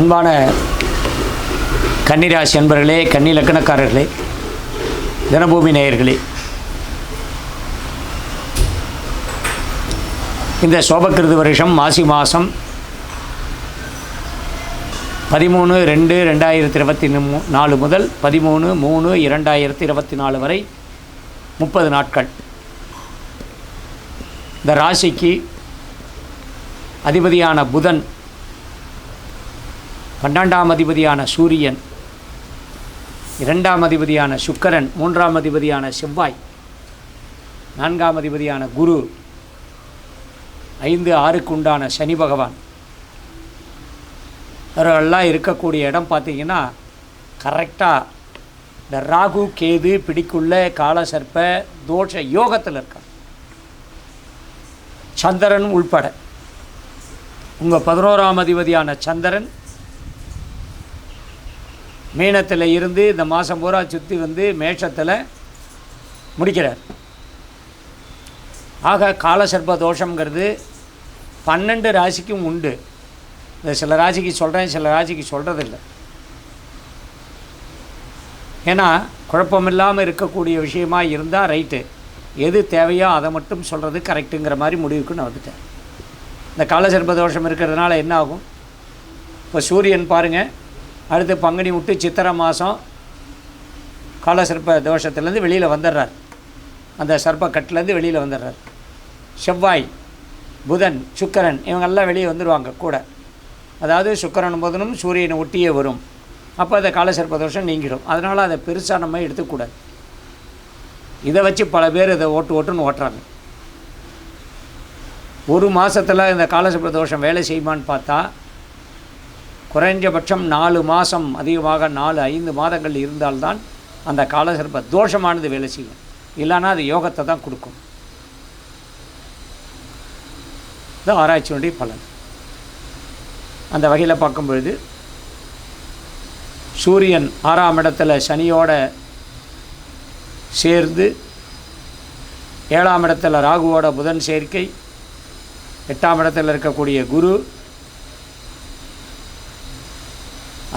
அன்பான கன்னிராசி அன்பர்களே கன்னி லக்கணக்காரர்களே தினபூமி நேயர்களே. இந்த சோபக்கிருது வருஷம் மாசி மாதம் பதிமூணு ரெண்டு ரெண்டாயிரத்தி இருபத்தி நாலு முதல் பதிமூணு மூணு இரண்டாயிரத்தி இருபத்தி நாலு வரை முப்பது நாட்கள். இந்த ராசிக்கு அதிபதியான புதன் பன்னெண்டாம் அதிபதியான சூரியன் இரண்டாம் அதிபதியான சுக்கரன் மூன்றாம் அதிபதியான செவ்வாய் நான்காம் அதிபதியான குரு ஐந்து ஆறுக்கு உண்டான சனி பகவான். அவர்களெல்லாம் இருக்கக்கூடிய இடம் பார்த்தீங்கன்னா கரெக்டாக இந்த ராகு கேது பிடிக்குள்ள காலசர்ப்ப தோஷ யோகத்தில் இருக்காங்க. சந்திரன் உள்பட. உங்கள் பதினோராம் அதிபதியான சந்திரன் மீனத்தில் இருந்து இந்த மாதம் பூரா சுற்றி வந்து மேஷத்தில் முடிக்கிறார். ஆக காலசர்ப தோஷங்கிறது பன்னெண்டு ராசிக்கும் உண்டு. இந்த சில ராசிக்கு சொல்கிறேன் சில ராசிக்கு சொல்கிறதில்ல ஏன்னா குழப்பமில்லாமல் இருக்கக்கூடிய விஷயமா இருந்தால் ரைட்டு. எது தேவையோ அதை மட்டும் சொல்கிறது கரெக்டுங்கிற மாதிரி முடிவுக்கு நான் வந்துட்டேன். இந்த காலசர்ப தோஷம் இருக்கிறதுனால என்ன ஆகும்? இப்போ சூரியன் பாருங்கள் அடுத்து பங்குனி விட்டு சித்திரை மாதம் காலசர்ப்ப தோஷத்துலேருந்து வெளியில் வந்துடுறார். அந்த சர்ப்பக்கட்டிலேருந்து வெளியில் வந்துடுறார். செவ்வாய் புதன் சுக்கரன் இவங்கெல்லாம் வெளியே வந்துடுவாங்க கூட. அதாவது சுக்கரன் புதனும் சூரியனை ஒட்டியே வரும். அப்போ அந்த காலசர்ப்ப தோஷம் நீங்கிடும். அதனால் அதை பெருசாக நம்ம எடுத்துக்கூடாது. இதை வச்சு பல பேர் இதை ஓட்டு ஓட்டுன்னு ஓட்டுறாங்க. ஒரு மாதத்தில் இந்த காலசர்ப்ப தோஷம் வேலை செய்யுமான்னு பார்த்தா குறைஞ்சபட்சம் நாலு மாதம் அதிகமாக நாலு ஐந்து மாதங்கள் இருந்தால்தான் அந்த காலசர்ப்ப தோஷமானது வேலை செய்யும். இல்லைன்னா அது யோகத்தை தான் கொடுக்கும். இது ஆராய்ச்சியினுடைய பலன். அந்த வகையில் பார்க்கும் பொழுது சூரியன் ஆறாம் இடத்துல சனியோட சேர்ந்து ஏழாம் இடத்துல ராகுவோட புதன் சேர்க்கை எட்டாம் இடத்தில் இருக்கக்கூடிய குரு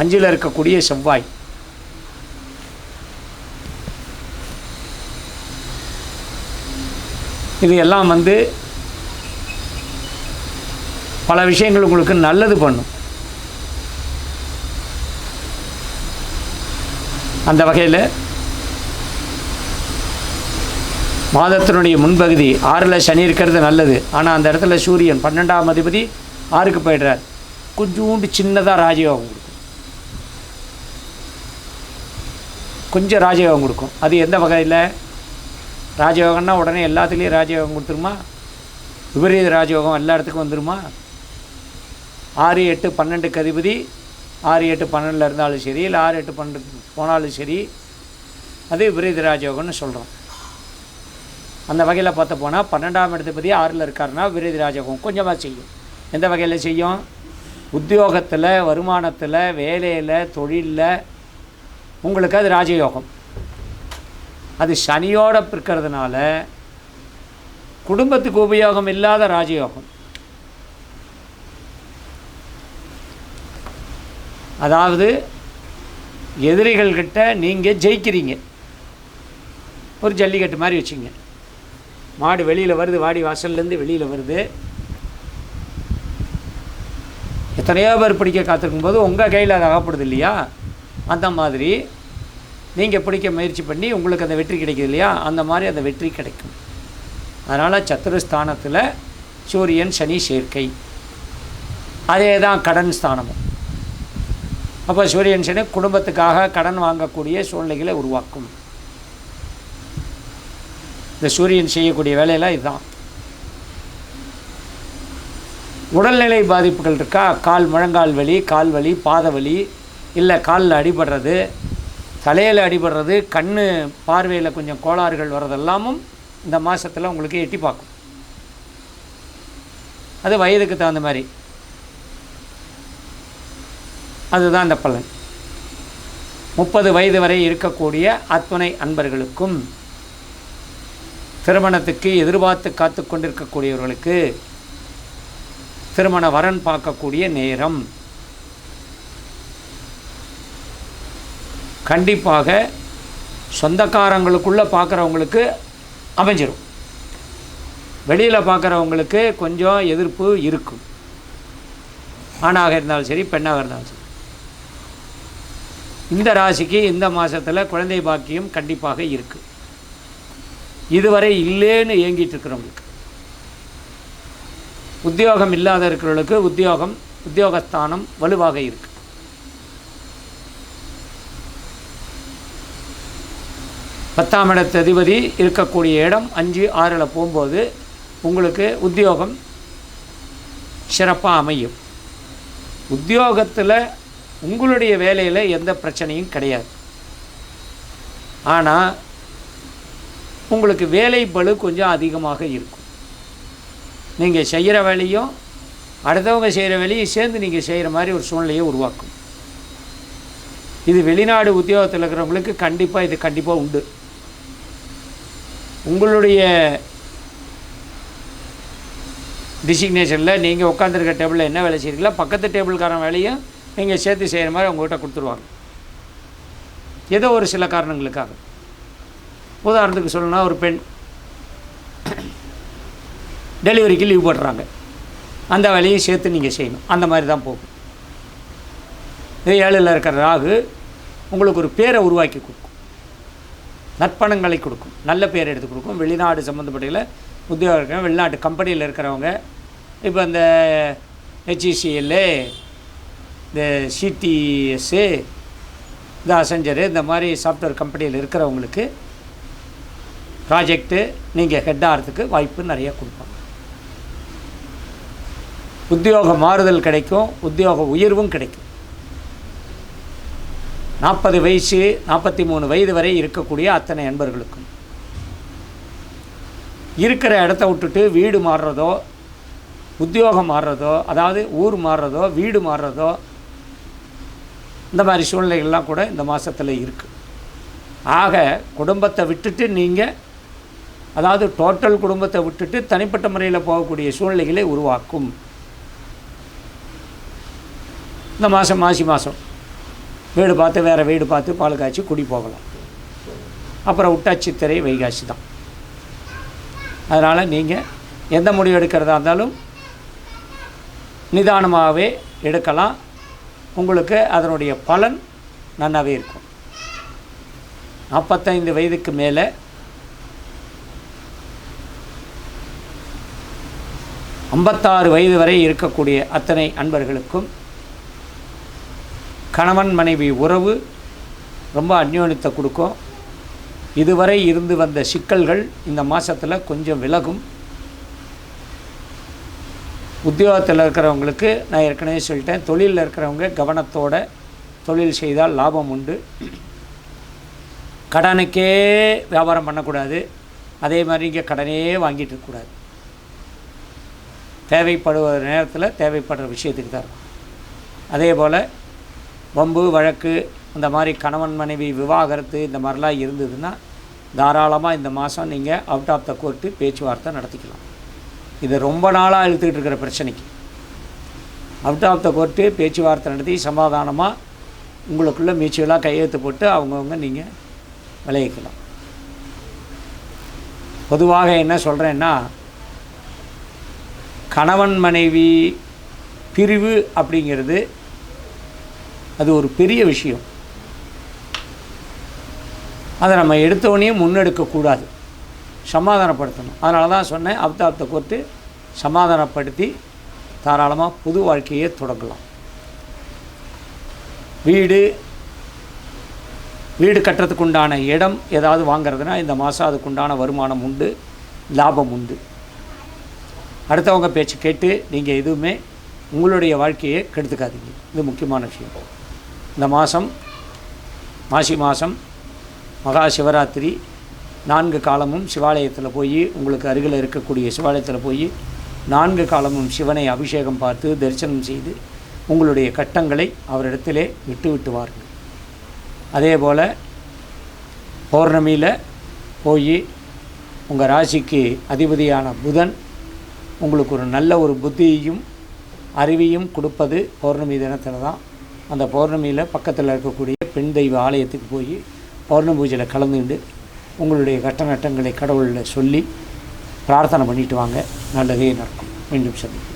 அஞ்சில் இருக்கக்கூடிய செவ்வாய். இது எல்லாம் வந்து பல விஷயங்கள் உங்களுக்கு நல்லது பண்ணும். அந்த வகையில் மாதத்தினுடைய முன்பகுதி ஆறில் சனி இருக்கிறது நல்லது. ஆனால் அந்த இடத்துல சூரியன் பன்னெண்டாம் அதிபதி ஆறுக்கு போயிடுறார். கொஞ்சோண்டு சின்னதாக ராஜயோகம் கொஞ்சம் ராஜயோகம் கொடுக்கும். அது எந்த வகையில்? ராஜயோகம்னா உடனே எல்லாத்துலேயும் ராஜயோகம் கொடுத்துருமா? விபரீத ராஜயோகம் எல்லா இடத்துக்கும் வந்துருமா? ஆறு எட்டு பன்னெண்டுக்கு அதிபதி. ஆறு எட்டு பன்னெண்டில் இருந்தாலும் சரி இல்லை ஆறு எட்டு பன்னெண்டு போனாலும் சரி அது விபரீத ராஜயோகம்னு சொல்கிறோம் அந்த வகையில் பார்த்த போனால் பன்னெண்டாம் இடத்துபதி ஆறில் இருக்காருன்னா விபரீத ராஜயோகம் கொஞ்சமாக செய்யும். எந்த வகையில் செய்யும்? உத்தியோகத்தில் வருமானத்தில் வேலையில் தொழிலில் உங்களுக்கு அது ராஜயோகம். அது சனியோட இருக்கிறதுனால குடும்பத்துக்கு உபயோகம் இல்லாத ராஜயோகம். அதாவது எதிரிகள்கிட்ட நீங்கள் ஜெயிக்கிறீங்க. ஒரு ஜல்லிக்கட்டு மாதிரி வச்சுங்க. மாடு வெளியில் வருது வாடி வாசல்லேருந்து வெளியில் வருது. எத்தனையோ பேர் பிடிக்க காத்திருக்கும் போது உங்கள் கையில் அது அகப்படுது இல்லையா? அந்த மாதிரி நீங்கள் பிடிக்க முயற்சி பண்ணி உங்களுக்கு அந்த வெற்றி கிடைக்குது இல்லையா? அந்த மாதிரி அந்த வெற்றி கிடைக்கும். அதனால் சத்துருஸ்தானத்தில் சூரியன் சனி சேர்க்கை. அதே தான் கடன் ஸ்தானமும். அப்போ சூரியன் சனி குடும்பத்துக்காக கடன் வாங்கக்கூடிய சூழ்நிலைகளை உருவாக்கும். இந்த சூரியன் செய்யக்கூடிய வேலையெல்லாம் இதுதான். உடல்நிலை பாதிப்புகள் இருக்கா? கால் முழங்கால் வலி கால் வலி பாத வலி இல்லை காலில் அடிபடுறது தலையில் அடிபடுறது கண் பார்வையில் கொஞ்சம் கோளாறுகள் வர்றதெல்லாமும் இந்த மாதத்தில் உங்களுக்கு எட்டி பார்க்கும். அது வயதுக்கு தகுந்த மாதிரி. அதுதான் அந்த பலன். முப்பது வயது வரை இருக்கக்கூடிய அத்துணை அன்பர்களுக்கும் திருமணத்துக்கு எதிர்பார்த்து காத்து கொண்டிருக்கக்கூடியவர்களுக்கு திருமண வரன் பார்க்கக்கூடிய நேரம். கண்டிப்பாக சொந்தக்காரங்களுக்குள்ளே பார்க்குறவங்களுக்கு அமைஞ்சிரும். வெளியில் பார்க்குறவங்களுக்கு கொஞ்சம் எதிர்ப்பு இருக்கும். ஆணாக இருந்தாலும் சரி பெண்ணாக இருந்தாலும் சரி. இந்த ராசிக்கு இந்த மாதத்தில் குழந்தை பாக்கியம் கண்டிப்பாக இருக்குது இதுவரை இல்லைன்னு ஏங்கிட்டு இருக்கிறவங்களுக்கு. உத்தியோகம் இல்லாத இருக்கிறவங்களுக்கு உத்தியோகம் உத்தியோகஸ்தானம் வலுவாக இருக்குது பத்தாம் இடத்து அதிபதி இருக்கக்கூடிய இடம் அஞ்சு ஆறில் போகும்போது உங்களுக்கு உத்தியோகம் சிறப்பாக அமையும். உத்தியோகத்தில் உங்களுடைய வேலையில் எந்த பிரச்சனையும் கிடையாது. ஆனால் உங்களுக்கு வேலை பளு கொஞ்சம் அதிகமாக இருக்கும். நீங்கள் செய்கிற வேலையும் அடுத்தவங்க செய்கிற வேலையும் சேர்ந்து நீங்கள் செய்கிற மாதிரி ஒரு சூழ்நிலையை உருவாக்கும். இது வெளிநாடு உத்தியோகத்தில் இருக்கிறவங்களுக்கு கண்டிப்பாக இது கண்டிப்பாக உண்டு. உங்களுடைய டிசிக்னேஷனில் நீங்கள் உட்காந்துருக்க டேபிளில் என்ன வேலை செய்கிறீங்களோ பக்கத்து டேபிள்காரன் வேலையும் நீங்கள் சேர்த்து செய்கிற மாதிரி உங்கள்கிட்ட கொடுத்துருவாங்க. ஏதோ ஒரு சில காரணங்களுக்காக. உதாரணத்துக்கு சொல்லணும்னா ஒரு பெண் டெலிவரிக்கு லீவ் போடுறாங்க. அந்த வேலையும் சேர்த்து நீங்கள் செய்யணும். அந்த மாதிரி தான் போகும். இது ஏழில் இருக்கிற ராகு உங்களுக்கு ஒரு பேரை உருவாக்கி கொடுக்கும் நற்பணங்களை கொடுக்கும். நல்ல பேர் எடுத்து கொடுக்கும். வெளிநாடு சம்மந்தப்பட்டதில் உத்தியோகம் இருக்கிற வெளிநாட்டு கம்பெனியில் இருக்கிறவங்க இப்போ இந்த ஹெச்இசிஎல்லு இந்த சிடிஎஸ்ஸு இந்த அசஞ்சரு இந்த மாதிரி சாஃப்ட்வேர் கம்பெனியில் இருக்கிறவங்களுக்கு ப்ராஜெக்ட்டு நீங்கள் ஹெட் ஆகிறதுக்கு வாய்ப்பு நிறைய கொடுப்பாங்க. உத்தியோக மாறுதல் கிடைக்கும். உத்தியோக உயர்வும் கிடைக்கும். நாற்பது வயசு நாற்பத்தி மூணு வயது வரை இருக்கக்கூடிய அத்தனை நண்பர்களுக்கும். இருக்கிற இடத்த விட்டுட்டு வீடு மாறுறதோ உத்தியோகம் மாறுறதோ அதாவது ஊர் மாறுறதோ வீடு மாறுறதோ இந்த மாதிரி சூழ்நிலைகள்லாம் கூட இந்த மாதத்தில் இருக்குது ஆக குடும்பத்தை விட்டுட்டு நீங்கள் அதாவது டோட்டல் குடும்பத்தை விட்டுட்டு தனிப்பட்ட முறையில் போகக்கூடிய சூழ்நிலைகளை உருவாக்கும். இந்த மாதம் மாசி மாதம் வீடு பார்த்து வேறு வீடு பார்த்து பால் காய்ச்சி குடி போகலாம். அப்புறம் விட்டா சித்திரை வைகாசி தான். அதனால் நீங்கள் எந்த முடிவு எடுக்கிறதா இருந்தாலும் நிதானமாகவே எடுக்கலாம். உங்களுக்கு அதனுடைய பலன் நல்லாவே இருக்கும். நாற்பத்தைந்து வயதுக்கு மேலே ஐம்பத்தாறு வயது வரை இருக்கக்கூடிய அத்தனை அன்பர்களுக்கும் கணவன் மனைவி உறவு ரொம்ப அந்யோன்யத்தை கொடுக்கும். இதுவரை இருந்து வந்த சிக்கல்கள் இந்த மாதத்தில் கொஞ்சம் விலகும். உத்தியோகத்தில் இருக்கிறவங்களுக்கு நான் ஏற்கனவே சொல்லிட்டேன் தொழிலில் இருக்கிறவங்க கவனத்தோட தொழில் செய்தால் லாபம் உண்டு. கடனுக்கே வியாபாரம் பண்ணக்கூடாது. அதே மாதிரி இங்கே கடனே வாங்கிட்டு இருக்கக்கூடாது. தேவைப்படுவ நேரத்தில் தேவைப்படுற விஷயத்துக்கு தான் அதே போல் வம்பு வழக்கு இந்த மாதிரி கணவன் மனைவி விவாகரத்து இந்த மாதிரிலாம் இருந்ததுன்னா தாராளமாக இந்த மாதம் நீங்கள் அவுட் ஆஃப் த கோர்ட்டு பேச்சுவார்த்தை நடத்திக்கலாம். இது ரொம்ப நாளாக இழுத்துக்கிட்டு இருக்கிற பிரச்சனைக்கு. அவுட் ஆஃப் த கோர்ட்டு பேச்சுவார்த்தை நடத்தி சமாதானமாக உங்களுக்குள்ளே மியூச்சுவலாக கையெழுத்து போட்டு அவங்கவுங்க நீங்கள் விளைவிக்கலாம் பொதுவாக என்ன சொல்கிறேன்னா கணவன் மனைவி பிரிவு அப்படிங்கிறது அது ஒரு பெரிய விஷயம். அதை நம்ம எடுத்தோடனே முன்னெடுக்கக்கூடாது. சமாதானப்படுத்தணும். அதனால தான் சொன்னேன் அப்தாப்தை கோர்த்து சமாதானப்படுத்தி தாராளமாக புது வாழ்க்கையை தொடங்கலாம். வீடு வீடு கட்டுறதுக்கு உண்டான இடம் ஏதாவது வாங்குறதுனா இந்த மாதம் அதுக்குண்டான வருமானம் உண்டு லாபம் உண்டு. அடுத்தவங்க பேச்சு கேட்டு நீங்கள் எதுவுமே உங்களுடைய வாழ்க்கையை கெடுத்துக்காதீங்க. இது முக்கியமான விஷயம். இந்த மாதம் மாசி மாதம் மகா சிவராத்திரி நான்கு காலமும் சிவாலயத்தில் போய் உங்களுக்கு அருகில் இருக்கக்கூடிய சிவாலயத்தில் போய் நான்கு காலமும் சிவனை அபிஷேகம் பார்த்து தரிசனம் செய்து உங்களுடைய கட்டங்களை அவரிடத்திலே விட்டு விட்டு வாருங்கள் அதே போல் பௌர்ணமியில் போய் உங்கள் ராசிக்கு அதிபதியான புதன் உங்களுக்கு ஒரு நல்ல ஒரு புத்தியையும் அறிவையும் கொடுப்பது பௌர்ணமி தினத்தில் தான். அந்த பௌர்ணமியில் பக்கத்தில் இருக்கக்கூடிய பெண் தெய்வ ஆலயத்துக்கு போய் பௌர்ணமி பூஜையில் கலந்துண்டு உங்களுடைய கட்ட நட்டங்களை கடவுளில் சொல்லி பிரார்த்தனை பண்ணிட்டு வாங்க. நல்லதே நடக்கும். மீண்டும் சந்திப்போம்.